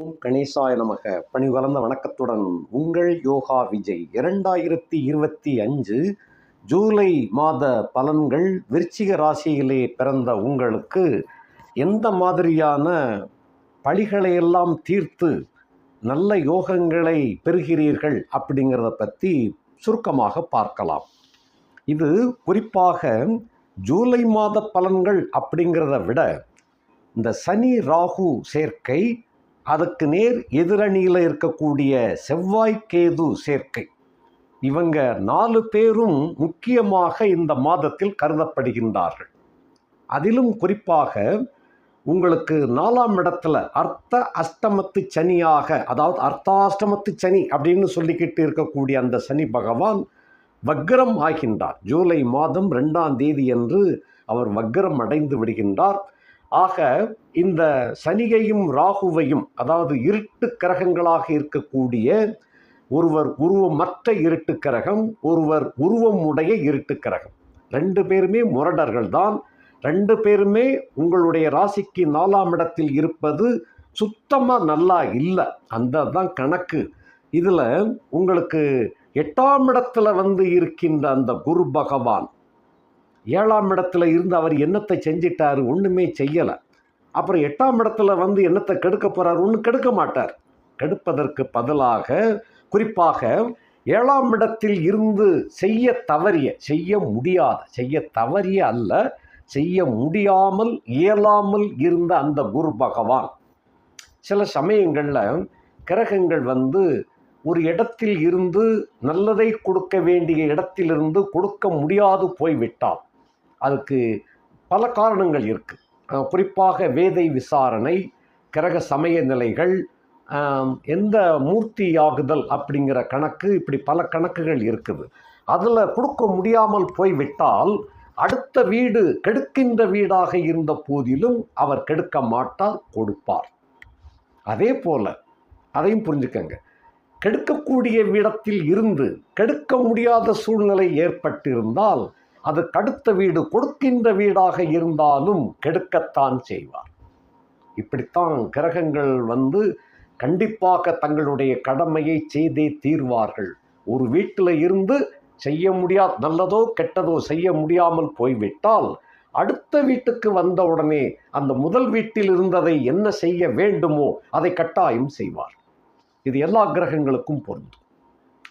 ஓம் கணேசாய நமக. பணி வளர்ந்த வணக்கத்துடன் உங்கள் யோகா விஜய். இரண்டாயிரத்தி இருபத்தி அஞ்சு ஜூலை மாத பலன்கள் விருச்சிக ராசியிலே பிறந்த உங்களுக்கு எந்த மாதிரியான பழிகளை எல்லாம் தீர்த்து நல்ல யோகங்களை பெறுகிறீர்கள் அப்படிங்கிறத பற்றி சுருக்கமாக பார்க்கலாம். இது குறிப்பாக ஜூலை மாத பலன்கள் அப்படிங்கிறத விட இந்த சனி ராகு சேர்க்கை அதுக்கு நேர் எதிரணியில் இருக்கக்கூடிய செவ்வாய் கேது சேர்க்கை. இவங்க நாலு பேரும் முக்கியமாக இந்த மாதத்தில் கருதப்படுகின்றார்கள். அதிலும் குறிப்பாக உங்களுக்கு நாலாம் இடத்துல அர்த்த அஷ்டமத்து சனியாக அதாவது அர்த்தாஷ்டமத்து சனி அப்படின்னு சொல்லிக்கிட்டு இருக்கக்கூடிய அந்த சனி பகவான் வக்ரம் ஆகின்றார். ஜூலை மாதம் ரெண்டாம் தேதி என்று அவர் வக்ரம் அடைந்து விடுகின்றார். ஆக இந்த சனிகையும் ராகுவையும் அதாவது இருட்டு கிரகங்களாக இருக்கக்கூடிய ஒருவர் உருவமற்ற இருட்டு கிரகம் ஒருவர் உருவம் உடைய இருட்டு கிரகம். ரெண்டு பேருமே முரடர்கள் தான். ரெண்டு பேருமே உங்களுடைய ராசிக்கு நாலாம் இடத்தில் இருப்பது சுத்தமாக நல்லா இல்லை. அந்த தான் கணக்கு. இதில் உங்களுக்கு எட்டாம் இடத்துல வந்து இருக்கின்ற அந்த குரு பகவான் ஏழாம் இடத்துல இருந்து அவர் என்னத்தை செஞ்சிட்டார் ஒன்றுமே செய்யலை. அப்புறம் எட்டாம் இடத்துல வந்து என்னத்தை கெடுக்க போகிறார் ஒன்றும் கெடுக்க மாட்டார். கெடுப்பதற்கு பதிலாக குறிப்பாக ஏழாம் இடத்தில் இருந்து செய்ய தவறிய செய்ய முடியாத செய்ய தவறிய அல்ல செய்ய முடியாமல் இயலாமல் இருந்த அந்த குரு பகவான். சில சமயங்களில் கிரகங்கள் வந்து ஒரு இடத்தில் இருந்து நல்லதை கொடுக்க வேண்டிய இடத்திலிருந்து கொடுக்க முடியாது போய்விட்டால் அதுக்கு பல காரணங்கள் இருக்குது குறிப்பாக வேதை விசாரணை கிரக சமய நிலைகள் எந்த மூர்த்தி ஆகுதல் அப்படிங்கிற கணக்கு இப்படி பல கணக்குகள் இருக்குது. அதில் கொடுக்க முடியாமல் போய்விட்டால் அடுத்த வீடு கெடுக்கின்ற வீடாக இருந்த போதிலும் அவர் கெடுக்க மாட்டார் கொடுப்பார். அதே போல் அதையும் புரிஞ்சுக்கங்க. கெடுக்கக்கூடிய விடத்தில் இருந்து கெடுக்க முடியாத சூழ்நிலை ஏற்பட்டிருந்தால் அது கடுத்த வீடு கொடுக்கின்ற வீடாக இருந்தாலும் கெடுக்கத்தான் செய்வார். இப்படித்தான் கிரகங்கள் வந்து கண்டிப்பாக தங்களுடைய கடமையை செய்தே தீர்வார்கள். ஒரு வீட்டில் இருந்து செய்ய முடியா நல்லதோ கெட்டதோ செய்ய முடியாமல் போய்விட்டால் அடுத்த வீட்டுக்கு வந்த உடனே அந்த முதல் வீட்டில் இருந்ததை என்ன செய்ய வேண்டுமோ அதை கட்டாயம் செய்வார். இது எல்லா கிரகங்களுக்கும் பொருந்தும்.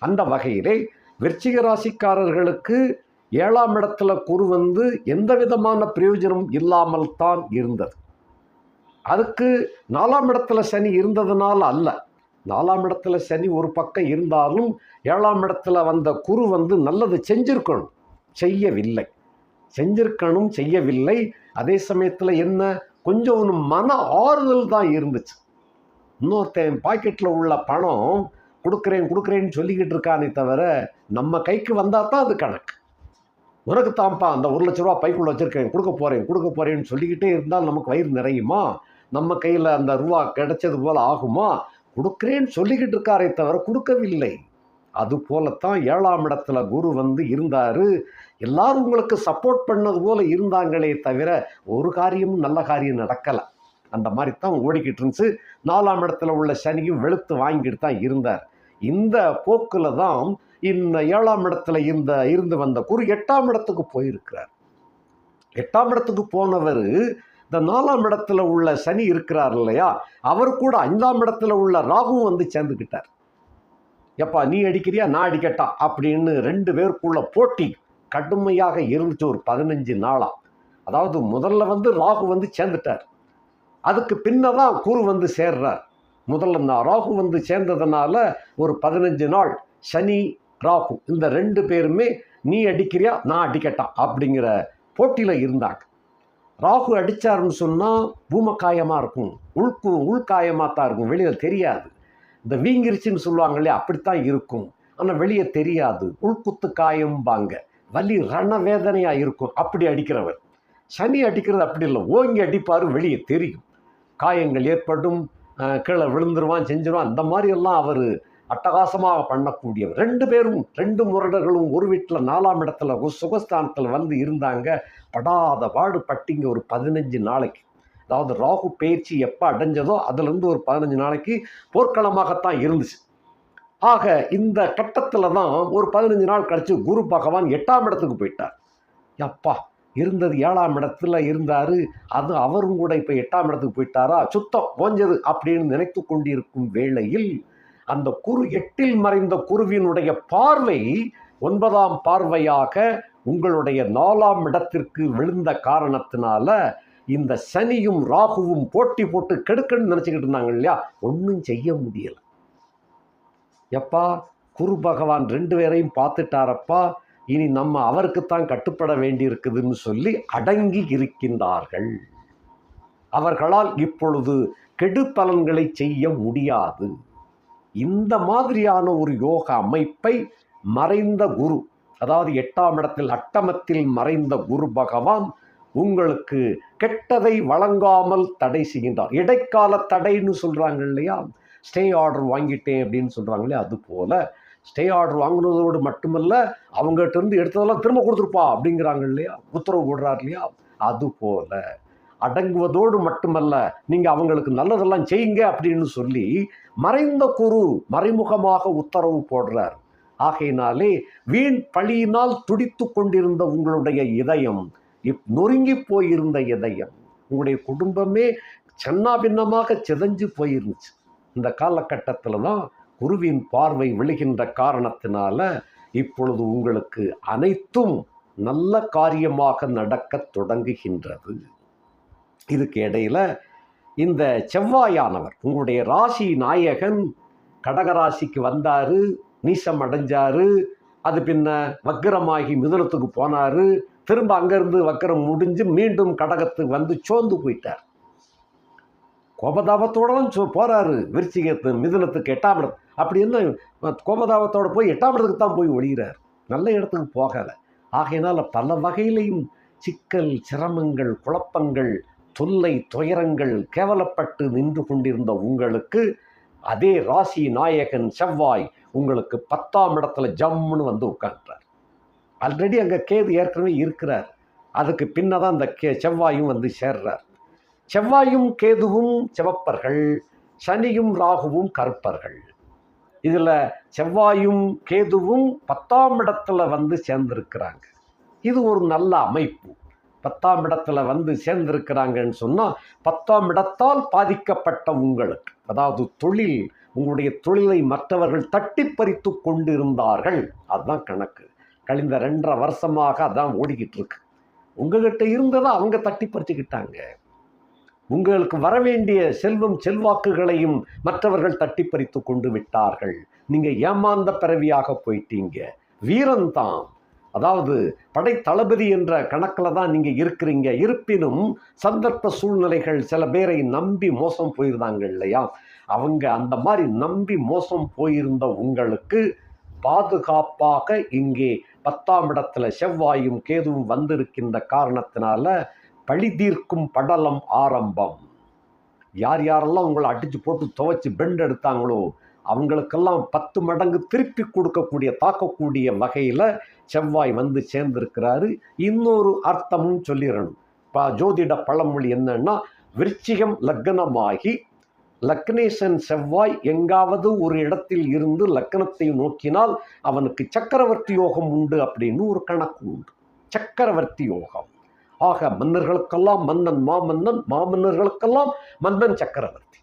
அந்த வகையிலே விருச்சிக ராசிக்காரர்களுக்கு ஏழாம் இடத்துல குரு வந்து எந்த விதமான பிரயோஜனம் இல்லாமல் தான் இருந்தது. அதுக்கு நாலாம் இடத்துல சனி இருந்ததுனால அல்ல. நாலாம் இடத்துல சனி ஒரு பக்கம் இருந்தாலும் ஏழாம் இடத்துல வந்த குரு வந்து நல்லது செஞ்சிருக்கணும். செய்யவில்லை. செஞ்சிருக்கணும் செய்யவில்லை. அதே சமயத்தில் என்ன? கொஞ்சம் ஒரு மன ஆறுதல் தான் இருந்துச்சு. இன்னொருத்தன் பாக்கெட்டில் உள்ள பணம் கொடுக்குறேன் கொடுக்குறேன்னு சொல்லிக்கிட்டு இருக்கானே தவிர நம்ம கைக்கு வந்தால் தான் அது கணக்கு. உனக்குத்தான்ப்பா அந்த ஒரு லட்ச ரூபா பைக்குள்ள வச்சுருக்கேன் கொடுக்க போகிறேன் கொடுக்க போகிறேன்னு சொல்லிக்கிட்டே இருந்தால் நமக்கு வயிறு நிறையுமா? நம்ம கையில் அந்த ரூபா கிடைச்சது போல் ஆகுமா? கொடுக்குறேன்னு சொல்லிக்கிட்டு இருக்காரே தவிர கொடுக்கவில்லை. அது போலத்தான் ஏழாம் இடத்துல குரு வந்து இருந்தார். எல்லாரும் உங்களுக்கு சப்போர்ட் பண்ணது போல் இருந்தாங்களே தவிர ஒரு காரியமும் நல்ல காரியம் நடக்கலை. அந்த மாதிரி தான் ஓடிக்கிட்டு இருந்துச்சு. நாலாம் இடத்துல உள்ள சனியும் வெளுத்து வாங்கிட்டு தான் இருந்தார். இந்த போக்கில் தான் இந்த ஏழாம் இடத்துல இந்த இருந்து வந்த குரு எட்டாம் இடத்துக்கு போயிருக்கிறார். எட்டாம் இடத்துக்கு போனவர் இந்த நாலாம் இடத்துல உள்ள சனி இருக்கிறார் இல்லையா? அவர் கூட ஐந்தாம் இடத்துல உள்ள ராகுவும் வந்து சேர்ந்துக்கிட்டார் எப்பா நீ அடிக்கிறியா? நான் அடிக்கட்டா? அப்படின்னு ரெண்டு பேருக்குள்ள போட்டி கடுமையாக இருந்துச்சு ஒரு பதினஞ்சு நாளாக அதாவது முதல்ல வந்து ராகு வந்து சேர்ந்துட்டார். அதுக்கு பின்ன தான் குரு வந்து சேர்றார். முதல்ல நான் ராகு வந்து சேர்ந்ததுனால ஒரு பதினஞ்சு நாள் சனி ராகு. இந்த ரெண்டு பேருமே நீ அடிக்கிறியா நான் அடிக்கட்டா அப்படிங்கிற போட்டியில் இருந்தாங்க. ராகு அடித்தாருன்னு சொன்னால் பூமக்காயமாக இருக்கும். உள்கு உள்காயமாக தான் இருக்கும். வெளியில் தெரியாது. இந்த வீங்கிருச்சுன்னு சொல்லுவாங்க இல்லையா அப்படித்தான் இருக்கும். ஆனால் வெளியே தெரியாது. உள்குத்து காயம்பாங்க. வலி ரண வேதனையாக இருக்கும். அப்படி அடிக்கிறவர். சனி அடிக்கிறது அப்படி இல்லை. ஓங்கி அடிப்பார் வெளியே தெரியும். காயங்கள் ஏற்படும் கீழே விழுந்துருவான் செஞ்சிருவான். அந்த மாதிரியெல்லாம் அவர் அட்டகாசமாக பண்ணக்கூடியவர். ரெண்டு பேரும் ரெண்டு முரடர்களும் ஒரு வீட்டில் நாலாம் இடத்துல ஒரு சுகஸ்தானத்தில் வந்து இருந்தாங்க. படாத பாடு பட்டிங்க ஒரு பதினஞ்சு நாளைக்கு. அதாவது ராகு பயிற்சி எப்போ அடைஞ்சதோ அதுலேருந்து ஒரு பதினஞ்சு நாளைக்கு போர்க்களமாகத்தான் இருந்துச்சு. ஆக இந்த கட்டத்தில் தான் ஒரு பதினஞ்சு நாள் கழித்து குரு பகவான் எட்டாம் இடத்துக்கு போயிட்டார். எப்பா இருந்தது ஏழாம் இடத்துல இருந்தார். அது அவரும் கூட இப்போ எட்டாம் இடத்துக்கு போயிட்டாரா? சுத்தம் போஞ்சது அப்படின்னு நினைத்து கொண்டிருக்கும் வேளையில் அந்த குரு எட்டில் மறைந்த குருவினுடைய பார்வை ஒன்பதாம் பார்வையாக உங்களுடைய நாலாம் இடத்திற்கு விழுந்த காரணத்தினால இந்த சனியும் ராகுவும் போட்டி போட்டு கெடுக்கணும்னு நினச்சிக்கிட்டு இருந்தாங்க இல்லையா? ஒன்றும் செய்ய முடியலை. எப்பா குரு பகவான் ரெண்டு பேரையும் பார்த்துட்டாரப்பா இனி நம்ம அவருக்குத்தான் கட்டுப்பட வேண்டியிருக்குதுன்னு சொல்லி அடங்கி இருக்கின்றார்கள். அவர்களால் இப்பொழுது கெடு பலன்களை செய்ய முடியாது. இந்த மாதிரியான ஒரு யோக அமைப்பை மறைந்த குரு அதாவது எட்டாம் இடத்தில் அட்டமத்தில் மறைந்த குரு பகவான் உங்களுக்கு கெட்டதை வழங்காமல் தடை செய்கின்றார். இடைக்கால தடைன்னு சொல்கிறாங்க இல்லையா? ஸ்டே ஆர்டர் வாங்கிட்டேன் அப்படின்னு சொல்கிறாங்க இல்லையா? அது போல ஸ்டே ஆர்டர் வாங்கினதோடு மட்டுமல்ல அவங்ககிட்ட இருந்து எடுத்ததெல்லாம் திரும்ப கொடுத்துருப்பா அப்படிங்கிறாங்க இல்லையா? உத்தரவு போடுறார் இல்லையா? அது போல அடங்குவதோடு மட்டுமல்ல நீங்கள் அவங்களுக்கு நல்லதெல்லாம் செய்யுங்க அப்படின்னு சொல்லி மறைந்த குரு மறைமுகமாக உத்தரவு போடுறார். ஆகையினாலே வீண் பழியினால் துடித்து கொண்டிருந்த உங்களுடைய இதயம் இப் நொறுங்கி போயிருந்த இதயம் உங்களுடைய குடும்பமே சின்னாபின்னமாக சிதைஞ்சு போயிருந்துச்சு. இந்த காலகட்டத்தில் தான் குருவின் பார்வை விழுகின்ற காரணத்தினால இப்பொழுது உங்களுக்கு அனைத்தும் நல்ல காரியமாக நடக்கத் தொடங்குகின்றது. இதுக்கு இடையில இந்த செவ்வாயானவர் உங்களுடைய ராசி நாயகன் கடகராசிக்கு வந்தாரு நீசம் அடைஞ்சாரு அது பின்ன வக்கரமாகி மிதுனத்துக்கு போனாரு திரும்ப அங்கேருந்து வக்கரம் முடிஞ்சு மீண்டும் கடகத்துக்கு வந்து சோர்ந்து போயிட்டார். கோபதாபத்தோட தான் சோ போகிறாரு விருச்சிகத்து மிதுனத்துக்கு எட்டாம் இடம் அப்படி என்ன கோபதாபத்தோட போய் எட்டாம் இடத்துக்கு தான் போய் ஒழிகிறார் நல்ல இடத்துக்கு போகலை. ஆகையினால் பல வகையிலையும் சிக்கல் சிரமங்கள் குழப்பங்கள் தொல்லை துயரங்கள் கேவலப்பட்டு நின்று கொண்டிருந்த உங்களுக்கு அதே ராசி நாயகன் செவ்வாய் உங்களுக்கு பத்தாம் இடத்துல ஜம்முன்னு வந்து உட்கார்றார் ஆல்ரெடி அங்கே கேது ஏற்கனவே இருக்கிறார். அதுக்கு பின்னதான் அந்த கே செவ்வாயும் வந்து சேர்றார். செவ்வாயும் கேதுவும் சிவப்பர்கள் சனியும் ராகுவும் கருப்பர்கள். இதில் செவ்வாயும் கேதுவும் பத்தாம் இடத்துல வந்து சேர்ந்திருக்கிறாங்க. இது ஒரு நல்ல அமைப்பு. பத்தாம் இடத்துல வந்து சேர்ந்திருக்கிறாங்கன்னு சொன்னால் பத்தாம் இடத்தால் பாதிக்கப்பட்ட உங்களுக்கு அதாவது தொழில் உங்களுடைய தொழிலை மற்றவர்கள் தட்டி பறித்து கொண்டிருந்தார்கள். அதுதான் கணக்கு. கழிந்த ரெண்டரை வருஷமாக அதான் ஓடிக்கிட்டு இருக்கு. உங்ககிட்ட இருந்ததை அவங்க தட்டி பறிச்சுக்கிட்டாங்க. உங்களுக்கு வரவேண்டிய செல்வம் செல்வாக்குகளையும் மற்றவர்கள் தட்டி பறித்து கொண்டு விட்டார்கள். நீங்கள் ஏமாந்த பிறவியாக போயிட்டீங்க. வீரன்தான். அதாவது படை தளபதி என்ற கணக்கில் தான் நீங்கள் இருக்கிறீங்க. இருப்பினும் சந்தர்ப்ப சூழ்நிலைகள் சில பேரை நம்பி மோசம் போயிருந்தாங்க இல்லையா? அவங்க அந்த மாதிரி நம்பி மோசம் போயிருந்த உங்களுக்கு பாதுகாப்பாக இங்கே பத்தாம் இடத்துல செவ்வாயும் கேதுவும் வந்திருக்கின்ற காரணத்தினால பழி தீர்க்கும் படலம் ஆரம்பம். யார் யாரெல்லாம் உங்களை அடித்து போட்டு துவைச்சி பெண்ட் எடுத்தாங்களோ அவங்களுக்கெல்லாம் பத்து மடங்கு திருப்பி கொடுக்கக்கூடிய தாக்கக்கூடிய வகையில் செவ்வாய் வந்து சேர்ந்திருக்கிறாரு. இன்னொரு அர்த்தமும் சொல்லிடணும். இப்போ ஜோதிட பழமொழி என்னன்னா விருச்சிகம் லக்னமாகி லக்னேசன் செவ்வாய் எங்காவது ஒரு இடத்தில் இருந்து லக்னத்தை நோக்கினால் அவனுக்கு சக்கரவர்த்தி யோகம் உண்டு அப்படின்னு ஒரு கணக்கு உண்டு. சக்கரவர்த்தி யோகம். ஆக மன்னர்களுக்கெல்லாம் மன்னன் மாமன்னன் மாமன்னர்களுக்கெல்லாம் மன்னன் சக்கரவர்த்தி.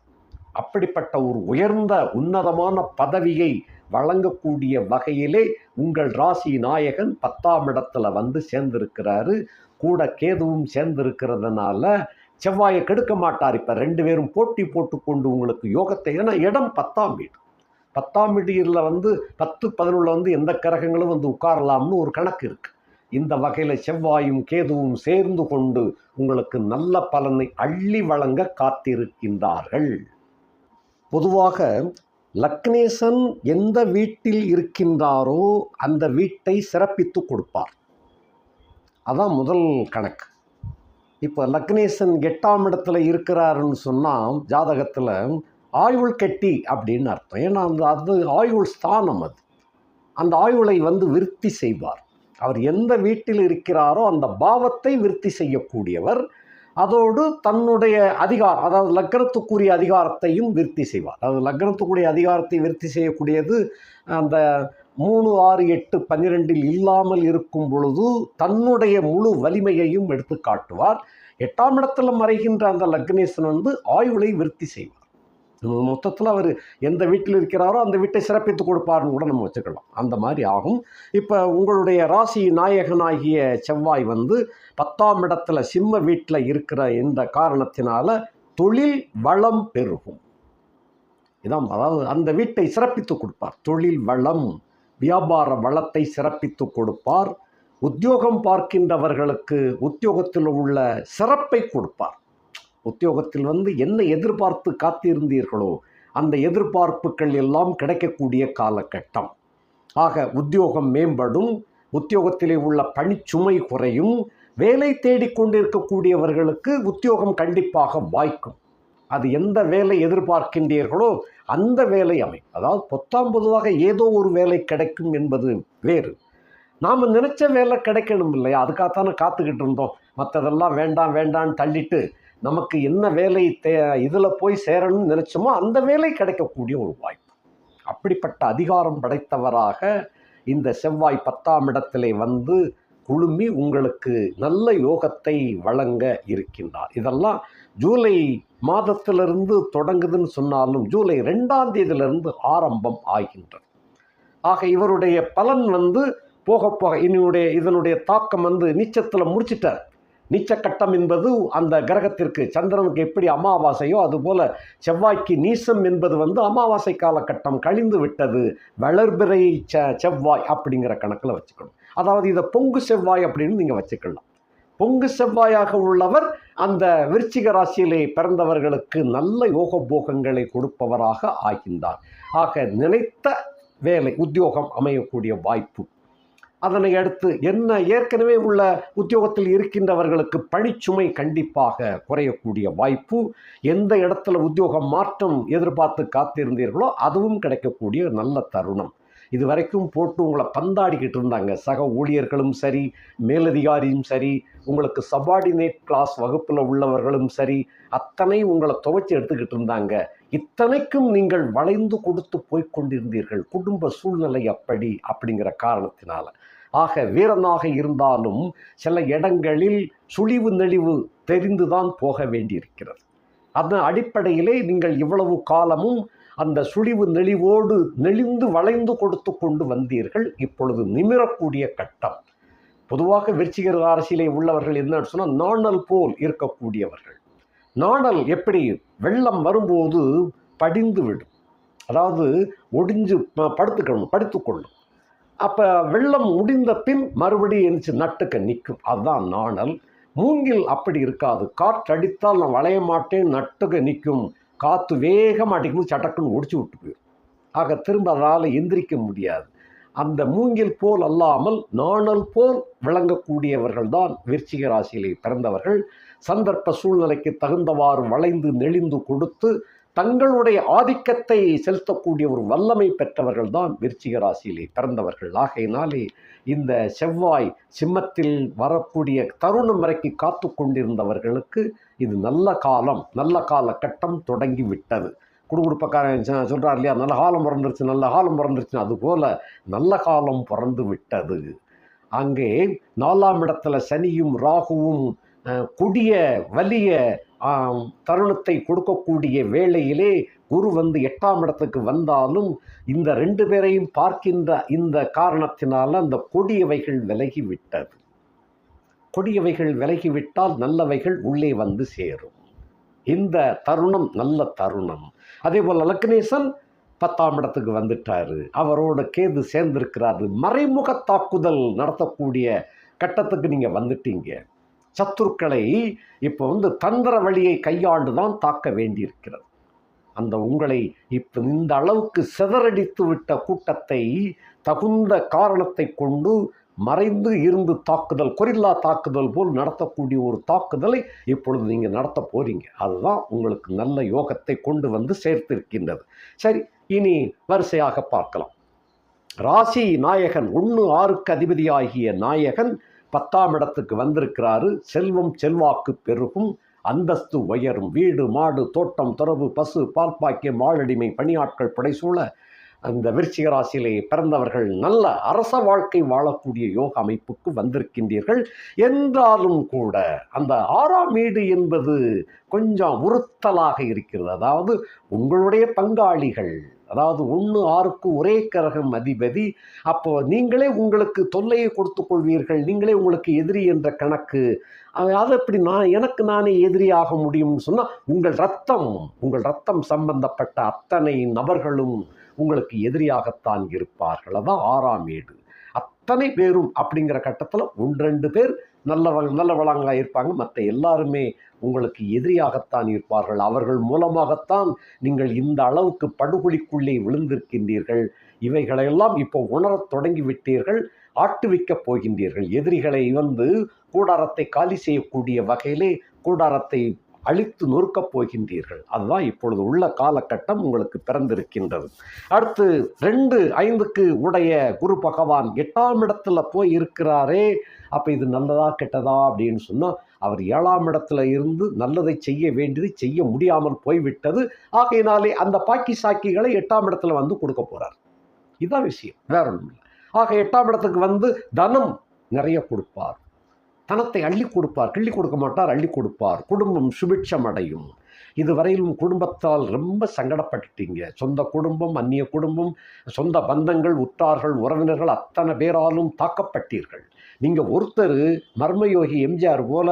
அப்படிப்பட்ட ஒரு உயர்ந்த உன்னதமான பதவியை வழங்கக்கூடிய வகையிலே உங்கள் ராசி நாயகன் பத்தாம் இடத்துல வந்து சேர்ந்திருக்கிறாரு. கூட கேதுவும் சேர்ந்திருக்கிறதுனால செவ்வாயை கெடுக்க மாட்டார். இப்போ ரெண்டு பேரும் போட்டி போட்டுக்கொண்டு உங்களுக்கு யோகத்தை ஏன்னா இடம் பத்தாம் வீடு. பத்தாம் வீடியில் வந்து பத்து பதினொன்றில் வந்து எந்த கிரகங்களும் வந்து உட்காரலாம்னு ஒரு கணக்கு இருக்குது இந்த வகையில் செவ்வாயும் கேதுவும் சேர்ந்து கொண்டு உங்களுக்கு நல்ல பலனை அள்ளி வழங்க காத்திருக்கின்றார்கள். பொதுவாக லக்னேசன் எந்த வீட்டில் இருக்கின்றாரோ அந்த வீட்டை சிறப்பித்து கொடுப்பார். அதான் முதல் கணக்கு. இப்போ லக்னேசன் எட்டாம் இடத்துல இருக்கிறாருன்னு சொன்னால் ஜாதகத்தில் ஆயுள் கெட்டி அப்படின்னு அர்த்தம். ஏன்னா அந்த அது ஆயுள் ஸ்தானம் அது. அந்த ஆயுளை வந்து விருத்தி செய்வார். அவர் எந்த வீட்டில் இருக்கிறாரோ அந்த பாவத்தை விருத்தி செய்யக்கூடியவர் அதோடு தன்னுடைய அதிகாரம் அதாவது லக்னத்துக்குரிய அதிகாரத்தையும் விருத்தி செய்வார். அதாவது லக்னத்துக்குரிய அதிகாரத்தை விருத்தி செய்யக்கூடியது அந்த மூணு ஆறு எட்டு பன்னிரெண்டில் இல்லாமல் இருக்கும் பொழுது தன்னுடைய முழு வலிமையையும் எடுத்து காட்டுவார். எட்டாம் இடத்துல மறைகின்ற அந்த லக்னேசன் வந்து ஆயுளை விருத்தி செய்வார். மொத்தத்தில் அவர் எந்த வீட்டில் இருக்கிறாரோ அந்த வீட்டை சிறப்பித்து கொடுப்பார்னு கூட நம்ம வச்சுக்கலாம். அந்த மாதிரி ஆகும். இப்போ உங்களுடைய ராசி நாயகனாகிய செவ்வாய் வந்து பத்தாம் இடத்துல சிம்ம வீட்டில் இருக்கிற இந்த காரணத்தினால தொழில் வளம் பெருகும். இதான் அதாவது அந்த வீட்டை சிறப்பித்து கொடுப்பார். தொழில் வளம் வியாபார வளத்தை சிறப்பித்து கொடுப்பார். உத்தியோகம் பார்க்கின்றவர்களுக்கு உத்தியோகத்தில் உள்ள சிறப்பை கொடுப்பார். உத்தியோகத்தில் வந்து என்ன எதிர்பார்த்து காத்திருந்தீர்களோ அந்த எதிர்பார்ப்புகள் எல்லாம் கிடைக்கக்கூடிய காலகட்டம். ஆக உத்தியோகம் மேம்படும் உத்தியோகத்திலே உள்ள பணிச்சுமை குறையும் வேலை தேடிக்கொண்டிருக்கக்கூடியவர்களுக்கு உத்தியோகம் கண்டிப்பாக வாய்க்கும். அது எந்த வேலை எதிர்பார்க்கின்றீர்களோ அந்த வேலை அமையும். அதாவது பொத்தாம் பொதுவாக ஏதோ ஒரு வேலை கிடைக்கும் என்பது வேறு. நாம் நினச்ச வேலை கிடைக்கணும் இல்லையா? அதுக்காகத்தானே காத்துக்கிட்டு இருந்தோம். மற்றதெல்லாம் வேண்டாம் வேண்டான்னு தள்ளிட்டு நமக்கு என்ன வேலை தே இதில் போய் சேரணும்னு நினச்சோமோ அந்த வேலை கிடைக்கக்கூடிய ஒரு வாய்ப்பு. அப்படிப்பட்ட அதிகாரம் படைத்தவராக இந்த செவ்வாய் பத்தாம் இடத்திலே வந்து குழுமி உங்களுக்கு நல்ல யோகத்தை வழங்க இருக்கின்றார். இதெல்லாம் ஜூலை மாதத்திலிருந்து தொடங்குதுன்னு சொன்னாலும் ஜூலை ரெண்டாம் தேதியிலிருந்து ஆரம்பம் ஆகின்றது. ஆக இவருடைய பலன் வந்து போக போக இதனுடைய இதனுடைய தாக்கம் வந்து நீச்சத்தில் முடிச்சிட்டார். நீச்சக்கட்டம் என்பது அந்த கிரகத்திற்கு சந்திரனுக்கு எப்படி அமாவாசையோ அதுபோல செவ்வாய்க்கு நீசம் என்பது வந்து அமாவாசை காலகட்டம் கழிந்து விட்டது. வளர்பிறை செ செவ்வாய் அப்படிங்கிற கணக்கில் வச்சுக்கணும். அதாவது இதை பொங்கு செவ்வாய் அப்படின்னு நீங்கள் வச்சுக்கலாம். பொங்கு செவ்வாயாக உள்ளவர் அந்த விருச்சிக ராசியிலே பிறந்தவர்களுக்கு நல்ல யோக போகங்களை கொடுப்பவராக ஆகின்றார். ஆக நினைத்த வேலை உத்தியோகம் அமையக்கூடிய வாய்ப்பு அதனை அடுத்து என்ன ஏற்கனவே உள்ள உத்தியோகத்தில் இருக்கின்றவர்களுக்கு பணிச்சுமை கண்டிப்பாக குறையக்கூடிய வாய்ப்பு எந்த இடத்துல உத்தியோகம் மாற்றம் எதிர்பார்த்து காத்திருந்தீர்களோ அதுவும் கிடைக்கக்கூடிய நல்ல தருணம். இது வரைக்கும் போட்டு உங்களை பந்தாடிக்கிட்டு இருந்தாங்க. சக ஊழியர்களும் சரி மேலதிகாரியும் சரி உங்களுக்கு சபார்டினேட் கிளாஸ் வகுப்பில் உள்ளவர்களும் சரி அத்தனை உங்களை துவைச்சி எடுத்துக்கிட்டு இருந்தாங்க. இத்தனைக்கும் நீங்கள் வளைந்து கொடுத்து போய்க்கொண்டிருந்தீர்கள் குடும்ப சூழ்நிலை அப்படி அப்படிங்கிற காரணத்தினால. ஆக வீரனாக இருந்தாலும் சில இடங்களில் சுழிவு நெளிவு தெரிந்துதான் போக வேண்டியிருக்கிறது. அதன் அடிப்படையிலே நீங்கள் இவ்வளவு காலமும் அந்த சுழிவு நெளிவோடு நெளிந்து வளைந்து கொடுத்து கொண்டு வந்தீர்கள். இப்பொழுது நிமிரக்கூடிய கட்டம். பொதுவாக விருச்சிகர் அரசியலே உள்ளவர்கள் என்னன்னு சொன்னால் நாணல் போல் இருக்கக்கூடியவர்கள். நாணல் எப்படி வெள்ளம் வரும்போது படிந்து விடும் அதாவது ஒடிஞ்சு படுத்துக்கணும் படுத்துக்கொள்ளும். அப்போ வெள்ளம் முடிந்த பின் மறுபடியும் எந்திரிச்சு நட்டுக்க நிற்கும். அதுதான் நாணல். மூங்கில் அப்படி இருக்காது. காற்றடித்தால் நான் வளைய மாட்டேன் நட்டுக்க நிற்கும். காற்று வேகமாக அடிக்கும்போது சட்டக்குன்னு ஒடிச்சு விட்டு போயிடும். ஆக திரும்ப அதால் எந்திரிக்க முடியாது. அந்த மூங்கில் போல் அல்லாமல் நாணல் போல் விளங்கக்கூடியவர்கள் தான் விருச்சிக ராசியிலே பிறந்தவர்கள். சந்தர்ப்ப சூழ்நிலைக்கு தகுந்தவாறு வளைந்து நெளிந்து கொடுத்து தங்களுடைய ஆதிக்கத்தை செலுத்தக்கூடிய ஒரு வல்லமை பெற்றவர்கள் தான் விருச்சிக ராசியிலே பிறந்தவர்கள். ஆகையினாலே இந்த செவ்வாய் சிம்மத்தில் வரக்கூடிய தருணம் வரைக்கும் காத்து கொண்டிருந்தவர்களுக்கு இது நல்ல காலம் நல்ல காலகட்டம் தொடங்கிவிட்டது குடுகுடுப்பக்காரன் சொல்கிறார் இல்லையா? நல்ல காலம் பிறந்துருச்சு நல்ல காலம் பிறந்துருச்சு அதுபோல் நல்ல காலம் பிறந்து விட்டது. அங்கே நாலாம் இடத்துல சனியும் ராகுவும் கொடிய வலிய தருணத்தை கொடுக்கக்கூடிய வேளையிலே குரு வந்து எட்டாம் இடத்துக்கு வந்தாலும் இந்த ரெண்டு பேரையும் பார்க்கின்ற இந்த காரணத்தினால அந்த கொடியவைகள் விலகி விட்டது. கொடியவைகள் விலகிவிட்டால் நல்லவைகள் உள்ளே வந்து சேரும். இந்த தருணம் நல்ல தருணம். அதே போல் லக்னேசன் பத்தாம் இடத்துக்கு வந்துட்டாரு. அவரோட கேது சேர்ந்திருக்கிறாரு. மறைமுக தாக்குதல் நடத்தக்கூடிய கட்டத்துக்கு நீங்கள் வந்துட்டீங்க. சத்துருக்களை இப்போ வந்து தந்திர வழியை கையாண்டு தான் தாக்க வேண்டியிருக்கிறது. அந்த உங்களை இப்போ இந்த அளவுக்கு சிதறடித்து விட்ட கூட்டத்தை தகுந்த காரணத்தை கொண்டு மறைந்து இருந்து தாக்குதல் கொரில்லா தாக்குதல் போல் நடத்தக்கூடிய ஒரு தாக்குதலை இப்பொழுது நீங்கள் நடத்த போகிறீங்க அதுதான் உங்களுக்கு நல்ல யோகத்தை கொண்டு வந்து சேர்த்திருக்கின்றது. சரி இனி வரிசையாக பார்க்கலாம். ராசி நாயகன் ஒன்று ஆறுக்கு அதிபதியாகிய நாயகன் பத்தாம் இடத்துக்கு வந்திருக்கிறாரு. செல்வம் செல்வாக்கு பெருகும் அந்தஸ்து உயரும். வீடு மாடு தோட்டம் துறவு பசு பால்பாக்கியம் பாக்கியம் பணியாட்கள் படைசூழ அந்த விருச்சிக ராசியிலே பிறந்தவர்கள் நல்ல அரச வாழ்க்கை வாழக்கூடிய யோக அமைப்புக்கு வந்திருக்கின்றீர்கள். என்றாலும் கூட அந்த ஆறாம் வீடு என்பது கொஞ்சம் உறுத்தலாக இருக்கிறது. அதாவது உங்களுடைய பங்காளிகள் அதாவது ஒன்று ஆறுக்கு ஒரே கரகம் அதிபதி அப்போ நீங்களே உங்களுக்கு தொல்லையை கொடுத்து கொள்வீர்கள். நீங்களே உங்களுக்கு எதிரி என்ற கணக்கு. அது எப்படி நான் எனக்கு நானே எதிரியாக முடியும்னு சொன்னால் உங்கள் ரத்தம் உங்கள் ரத்தம் சம்பந்தப்பட்ட அத்தனை நபர்களும் உங்களுக்கு எதிரியாகத்தான் இருப்பார்கள். அதான் ஆறாம் வீடு அத்தனை பேரும் அப்படிங்கிற கட்டத்தில் ஒன்றெண்டு பேர் நல்லவ நல்லவளாங்க இருப்பாங்க. மற்ற எல்லாருமே உங்களுக்கு எதிரியாகத்தான் இருப்பார்கள். அவர்கள் மூலமாகத்தான் நீங்கள் இந்த அளவுக்கு படுகொலிக்குள்ளே விழுந்திருக்கின்றீர்கள். இவைகளையெல்லாம் இப்போ உணரத் தொடங்கி விட்டீர்கள் ஆட்டுவிக்கப் போகின்றீர்கள். எதிரிகளை வந்து கூடாரத்தை காலி செய்யக்கூடிய வகையிலே கூடாரத்தை அழித்து நொறுக்கப் போகின்றீர்கள். அதுதான் இப்பொழுது உள்ள காலகட்டம் உங்களுக்கு பிறந்திருக்கின்றது. அடுத்து ரெண்டு ஐந்துக்கு உடைய குரு பகவான் எட்டாம் இடத்துல போய் இருக்கிறாரே அப்போ இது நல்லதா கெட்டதா அப்படின்னு சொன்னால் அவர் ஏழாம் இடத்துல இருந்து நல்லதை செய்ய வேண்டியது செய்ய முடியாமல் போய்விட்டது. ஆகையினாலே அந்த பாக்கி சாக்கிகளை எட்டாம் இடத்துல வந்து கொடுக்க போகிறார் இதுதான் விஷயம். வேற ஒன்றும் இல்லை ஆக எட்டாம் இடத்துக்கு வந்து தனம் நிறைய கொடுப்பார். தனத்தை அள்ளி கொடுப்பார். கிள்ளி கொடுக்க மாட்டார் அள்ளி கொடுப்பார். குடும்பம் சுபிட்சம் அடையும். இதுவரையிலும் குடும்பத்தால் ரொம்ப சங்கடப்பட்டுட்டீங்க. சொந்த குடும்பம் அந்நிய குடும்பம் சொந்த பந்தங்கள் உற்றார்கள் உறவினர்கள் அத்தனை பேராலும் தாக்கப்பட்டீர்கள். நீங்கள் ஒருத்தர் மர்மயோகி எம்ஜிஆர் போல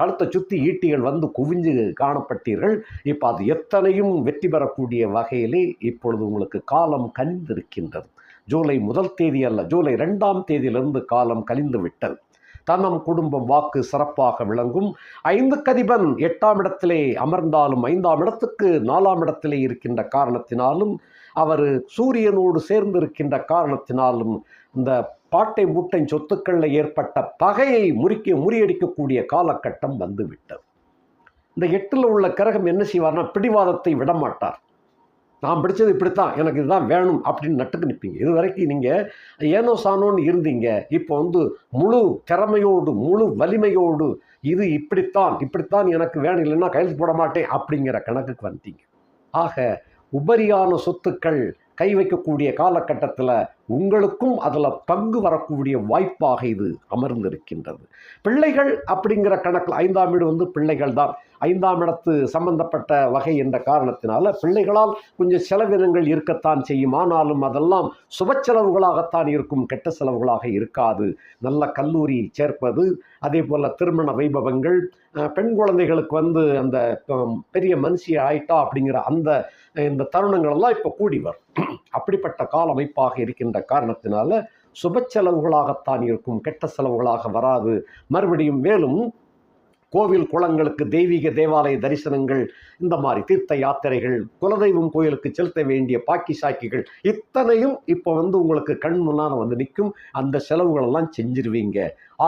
கழுத்தை சுற்றி ஈட்டிகள் வந்து குவிஞ்சு காணப்பட்டீர்கள். இப்போ அது எத்தனையும் வெற்றி பெறக்கூடிய வகையிலே இப்பொழுது உங்களுக்கு காலம் கனிந்திருக்கின்றது. ஜூலை முதல் தேதி அல்ல ஜூலை ரெண்டாம் தேதியிலிருந்து காலம் கழிந்து விட்டது. தனம் குடும்பம் வாக்கு சிறப்பாக விளங்கும். ஐந்து கதிபன் எட்டாம் இடத்திலே அமர்ந்தாலும் ஐந்தாம் இடத்துக்கு நாலாம் இடத்திலே இருக்கின்ற காரணத்தினாலும் அவர் சூரியனோடு சேர்ந்து இருக்கின்ற காரணத்தினாலும் இந்த பாட்டை மூட்டை சொத்துக்களில் ஏற்பட்ட பகையை முறிக்க முறியடிக்கக்கூடிய காலகட்டம் வந்துவிட்டது. இந்த எட்டில் உள்ள கிரகம் என்ன செய்வார்னா பிடிவாதத்தை விடமாட்டார். நான் பிடிச்சது இப்படித்தான் எனக்கு இதுதான் வேணும் அப்படின்னு நட்டுக்கு நிற்பீங்க இது வரைக்கும் நீங்கள் ஏனோ சானோன்னு இருந்தீங்க. இப்போ வந்து முழு திறமையோடு முழு வலிமையோடு இது இப்படித்தான் இப்படித்தான் எனக்கு வேணும் இல்லைன்னா கையெழுத்து போட மாட்டேன் அப்படிங்கிற கணக்குக்கு வந்துட்டீங்க. ஆக உபரியான சொத்துக்கள் கை வைக்கக்கூடிய காலகட்டத்தில் உங்களுக்கும் அதில் பங்கு வரக்கூடிய வாய்ப்பாக இது அமர்ந்திருக்கின்றது. பிள்ளைகள் அப்படிங்கிற கணக்கில் ஐந்தாம் வீடு வந்து பிள்ளைகள் தான் ஐந்தாம் இடத்து சம்பந்தப்பட்ட வகை என்ற காரணத்தினால பிள்ளைகளால் கொஞ்சம் செலவினங்கள் இருக்கத்தான் செய்யும். ஆனாலும் அதெல்லாம் சுப செலவுகளாகத்தான் இருக்கும் கெட்ட செலவுகளாக இருக்காது. நல்ல கல்லூரி சேர்ப்பது அதே போல் திருமண வைபவங்கள் பெண் குழந்தைகளுக்கு வந்து அந்த பெரிய மனுஷி ஆயிட்டா அப்படிங்கிற அந்த இந்த தருணங்களெல்லாம் இப்போ கூடி வரும். அப்படிப்பட்ட கால அமைப்பாக இருக்கின்ற காரணத்தினால சுப செலவுகளாகத்தான் இருக்கும் கெட்ட செலவுகளாக வராது. மறுபடியும் மேலும் கோவில் குளங்களுக்கு தெய்வீக தேவாலய தரிசனங்கள் இந்த மாதிரி தீர்த்த யாத்திரைகள் குலதெய்வம் கோயிலுக்கு செலுத்த வேண்டிய பாக்கி சாக்கிகள் இத்தனையும் இப்போ வந்து உங்களுக்கு கண் முன்னால் வந்து நிற்கும் அந்த செலவுகளெல்லாம் செஞ்சிருவீங்க.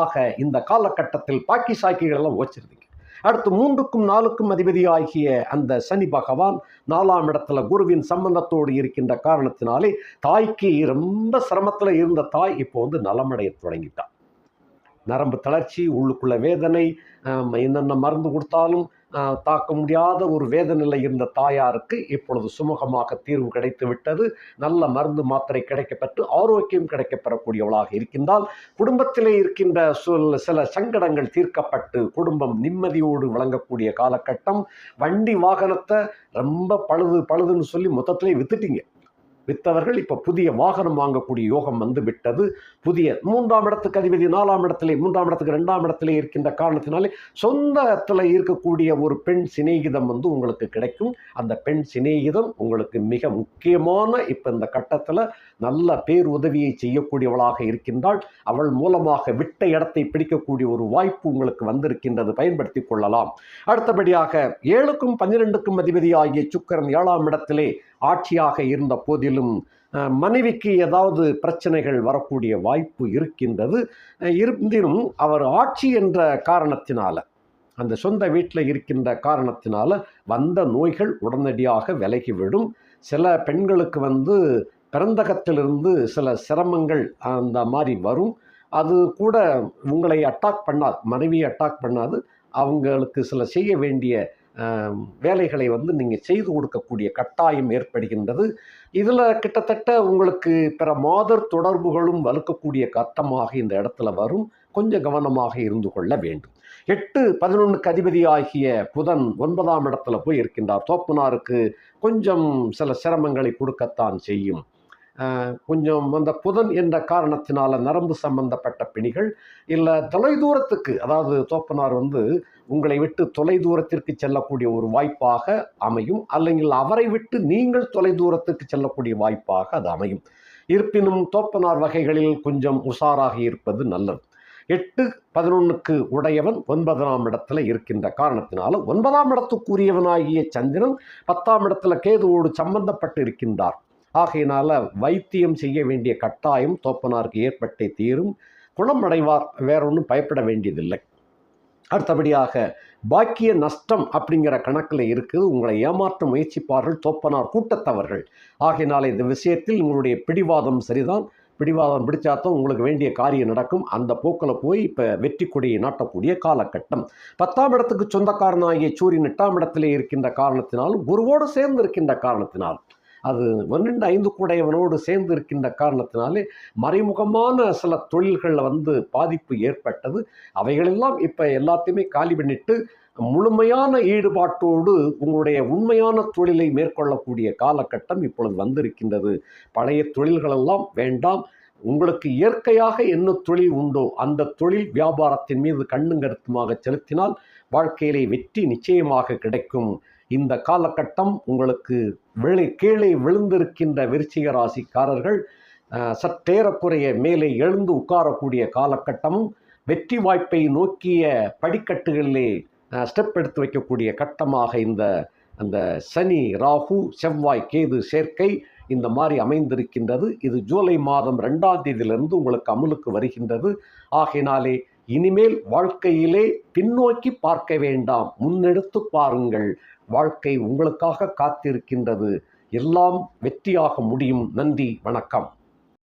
ஆக இந்த காலகட்டத்தில் பாக்கி சாக்கிகள் எல்லாம் ஓச்சிருவீங்க அடுத்து மூன்றுக்கும் நாலுக்கும் அதிபதி ஆகிய அந்த சனி பகவான் நாலாம் இடத்துல குருவின் சம்பந்தத்தோடு இருக்கின்ற காரணத்தினாலே தாய்க்கு ரொம்ப சிரமத்தில் இருந்த தாய் இப்போ வந்து நலமடைய தொடங்கிட்டான். நரம்பு தளர்ச்சி உள்ளுக்குள்ள வேதனை என்னென்ன மருந்து கொடுத்தாலும் தாக்க முடியாத ஒரு வேதனையில் இருந்த தாயாருக்கு இப்பொழுது சுமூகமாக தீர்வு கிடைத்து விட்டது நல்ல மருந்து மாத்திரை கிடைக்கப்பெற்று ஆரோக்கியம் கிடைக்கப்பெறக்கூடியவளாக இருக்கின்றால் குடும்பத்திலே இருக்கின்ற சொல் சில சங்கடங்கள் தீர்க்கப்பட்டு குடும்பம் நிம்மதியோடு வழங்கக்கூடிய காலகட்டம். வண்டி வாகனத்தை ரொம்ப பழுது பழுதுன்னு சொல்லி மொத்தத்திலே வித்துட்டீங்க. வித்தவர்கள் இப்போ புதிய வாகனம் வாங்கக்கூடிய யோகம் வந்து விட்டது. புதிய மூன்றாம் இடத்துக்கு அதிபதி நாலாம் இடத்திலே மூன்றாம் இடத்துக்கு ரெண்டாம் இடத்திலே இருக்கின்ற காரணத்தினாலே சொந்தத்தில் இருக்கக்கூடிய ஒரு பெண் சிநேகிதம் வந்து உங்களுக்கு கிடைக்கும். அந்த பெண் சிநேகிதம் உங்களுக்கு மிக முக்கியமான இப்போ இந்த கட்டத்தில் நல்ல பேர் உதவியை செய்யக்கூடியவளாக இருக்கின்றாள். அவள் மூலமாக விட்ட இடத்தை பிடிக்கக்கூடிய ஒரு வாய்ப்பு உங்களுக்கு வந்திருக்கின்றது. பயன்படுத்தி கொள்ளலாம். அடுத்தபடியாக ஏழுக்கும் பன்னிரெண்டுக்கும் அதிபதி ஆகிய சுக்கரன் ஏழாம் இடத்திலே ஆட்சியாக இருந்த போதிலும் மனைவிக்கு ஏதாவது பிரச்சனைகள் வரக்கூடிய வாய்ப்பு இருக்கின்றது. இருந்தினும் அவர் ஆட்சி என்ற காரணத்தினால அந்த சொந்த வீட்டில் இருக்கின்ற காரணத்தினால வந்த நோய்கள் உடனடியாக விலகிவிடும். சில பெண்களுக்கு வந்து பிறந்தகத்திலிருந்து சில சிரமங்கள் அந்த மாதிரி வரும். அது கூட உங்களை அட்டாக் பண்ணாது மனைவியை அட்டாக் பண்ணாது. அவங்களுக்கு சில செய்ய வேண்டிய வேலைகளை வந்து நீங்கள் செய்து கொடுக்கக்கூடிய கட்டாயம் ஏற்படுகின்றது. இதில் கிட்டத்தட்ட உங்களுக்கு பிற மாதர் தொடர்புகளும் வலுக்கக்கூடிய கட்டமாக இந்த இடத்துல வரும். கொஞ்சம் கவனமாக இருந்து கொள்ள வேண்டும். எட்டு பதினொன்றுக்கு அதிபதி ஆகிய புதன் ஒன்பதாம் இடத்துல போய் இருக்கின்றார். தோப்புனாருக்கு கொஞ்சம் சில சிரமங்களை கொடுக்கத்தான் செய்யும். கொஞ்சம் அந்த புதன் என்ற காரணத்தினால நரம்பு சம்பந்தப்பட்ட பிணிகள் இல்லை தொலைதூரத்துக்கு அதாவது தோப்பனார் வந்து உங்களை விட்டு தொலைதூரத்திற்கு செல்லக்கூடிய ஒரு வாய்ப்பாக அமையும் அல்லைங்கள் அவரை விட்டு நீங்கள் தொலைதூரத்துக்கு செல்லக்கூடிய வாய்ப்பாக அது அமையும். இருப்பினும் தோப்பனார் வகைகளில் கொஞ்சம் உஷாராக இருப்பது நல்லது. எட்டு பதினொன்றுக்கு உடையவன் ஒன்பதாம் இடத்துல இருக்கின்ற காரணத்தினால ஒன்பதாம் இடத்துக்குரியவனாகிய சந்திரன் பத்தாம் இடத்துல கேதுவோடு சம்பந்தப்பட்டு இருக்கின்றார். ஆகையினால வைத்தியம் செய்ய வேண்டிய கட்டாயம் தோப்பனாருக்கு ஏற்பட்டே தீரும். குணமடைவார் வேற ஒன்றும் பயப்பட வேண்டியதில்லை. அடுத்தபடியாக பாக்கிய நஷ்டம் அப்படிங்கிற கணக்கில் இருக்குது. உங்களை ஏமாற்ற முயற்சிப்பார்கள் தோப்பனார் கூட்டத்தவர்கள். ஆகையினால இந்த விஷயத்தில் உங்களுடைய பிடிவாதம் சரிதான். பிடிவாதம் பிடிச்சாத்தான் உங்களுக்கு வேண்டிய காரியம் நடக்கும். அந்த போக்கில் போய் இப்போ வெற்றி கொடியை நாட்டக்கூடிய காலகட்டம். பத்தாம் இடத்துக்கு சொந்தக்காரனாகிய சூரியன் எட்டாம் இடத்திலே இருக்கின்ற காரணத்தினாலும் குருவோடு சேர்ந்து இருக்கின்ற காரணத்தினால் அது பன்னெண்டு ஐந்து கூடையவனோடு சேர்ந்து இருக்கின்ற காரணத்தினாலே மறைமுகமான சில தொழில்களில் வந்து பாதிப்பு ஏற்பட்டது. அவைகளெல்லாம் இப்போ எல்லாத்தையுமே காலி பண்ணிட்டு முழுமையான ஈடுபாட்டோடு உங்களுடைய உண்மையான தொழிலை மேற்கொள்ளக்கூடிய காலகட்டம் இப்பொழுது வந்திருக்கின்றது. பழைய தொழில்களெல்லாம் வேண்டாம். உங்களுக்கு இயற்கையாக என்ன தொழில் உண்டோ அந்த தொழில் வியாபாரத்தின் மீது கண்ணும் கருத்துமாக செலுத்தினால் வாழ்க்கையிலே வெற்றி நிச்சயமாக கிடைக்கும். இந்த காலகட்டம் உங்களுக்கு வெளி கீழே விழுந்திருக்கின்ற விருச்சிக ராசிக்காரர்கள் சற்றேறக்குறைய மேலே எழுந்து உட்காரக்கூடிய காலகட்டமும் வெற்றி வாய்ப்பை நோக்கிய படிக்கட்டுகளிலே ஸ்டெப் எடுத்து வைக்கக்கூடிய கட்டமாக இந்த அந்த சனி ராகு செவ்வாய் கேது சேர்க்கை இந்த மாதிரி அமைந்திருக்கின்றது. இது ஜூலை மாதம் ரெண்டாம் தேதியிலிருந்து உங்களுக்கு அமலுக்கு வருகின்றது. ஆகையினாலே இனிமேல் வாழ்க்கையிலே பின்னோக்கி பார்க்க வேண்டாம். முன்னெடுத்து பாருங்கள். வாழ்க்கை உங்களுக்காக காத்திருக்கின்றது. எல்லாம் வெற்றியாக முடியும். நன்றி வணக்கம்.